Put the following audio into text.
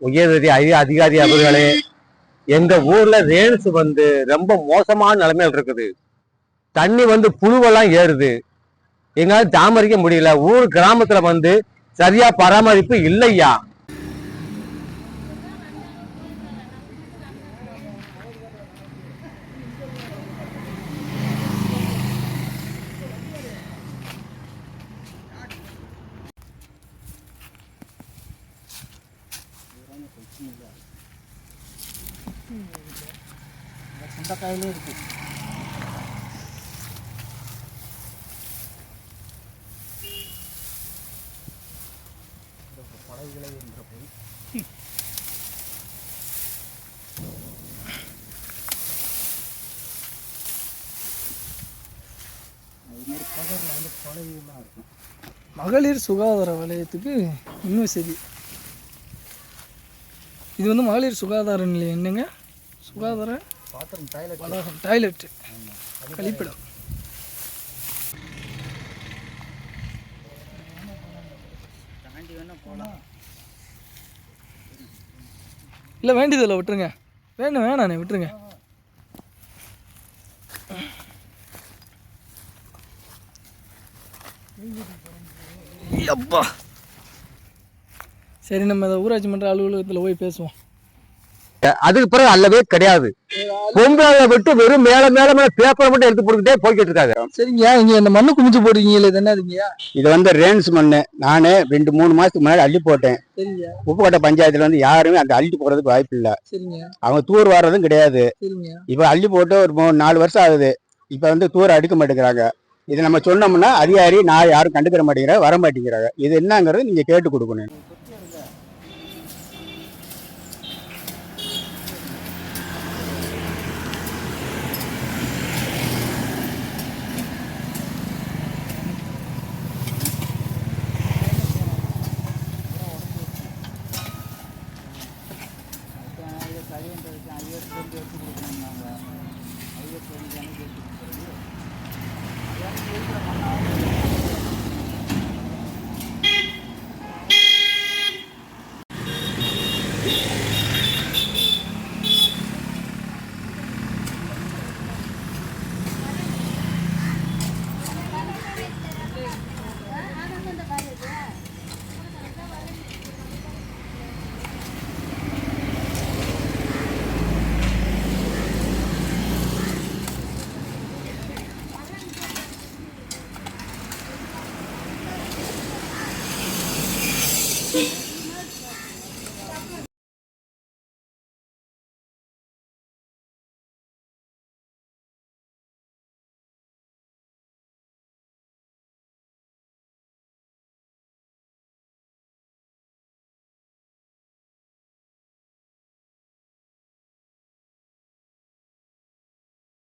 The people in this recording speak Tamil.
உயர்நீதி அதிகாரி அவர்களே எங்க ஊர்ல ரேன்ஸ் வந்து ரொம்ப மோசமான நிலைமையில் இருக்குது. தண்ணி வந்து புழுவெல்லாம் ஏறுது. எங்களால தாமரிக்க முடியல. ஊர் கிராமத்துல வந்து சரியா பராமரிப்பு இல்லையா? சுண்டக்காயிலே இருக்கு. படகுகளை என்ற போய் வந்து இருக்கும். மகளிர் சுகாதார வலயத்துக்கு இன்னும் சரி. இது வந்து மகளிர் சுகாதார நிலையம். என்னங்க? சுகாதார? டாய்லெட் வளாகம் டாய்லெட் கழிப்பிடம் இல்லை வேண்டியதில்லை விட்டுருங்க. வேணும் வேணாண்ணே விட்டுருங்க. அப்பா சரி நம்ம இந்த ஊராட்சி மன்ற அலுவலகத்தில் போய் பேசுவோம். அதுக்கு பிறகு அல்லவே கிடையாது. பொம்பளை விட்டு வெறும் மேல மேல மேல பேப்பரை மட்டும் எடுத்து போட்டுக்கிட்டே போய்கிட்டு இருக்காங்க. சரிங்க இங்கே இந்த மண்ணு குமிச்சு போடுறீங்களே இது என்னதுங்கய்யா இது வந்து ரேன்ஸ் மண்ணு. நானே ரெண்டு மூணு மாசத்துக்கு முன்னாடி அள்ளி போட்டேன். சரிங்க. உப்புக்கோட்டை பஞ்சாயத்துல வந்து யாருமே அந்த அள்ளி போறதுக்கு வாய்ப்பு இல்ல. சரிங்க. அவங்க தூர் வர்றதும் கிடையாது. சரிங்க. இப்ப அள்ளி போட்டு ஒரு மூணு நாலு வருஷம் ஆகுது. இப்ப வந்து தூர் அடுக்க மாட்டேங்கிறாங்க. இது நம்ம சொன்னோம்னா அதிகாரி நான் யாரும் கண்டுக்கிற மாட்டேங்கிறாங்க வர மாட்டேங்கிறாங்க. இது என்னங்கிறது நீங்க கேட்டு கொடுக்கணும். கழிவுன்றதுக்கு ஐயர் வந்து வச்சு கொடுக்கணும் நாங்கள் ஐயாயிரத்து வந்து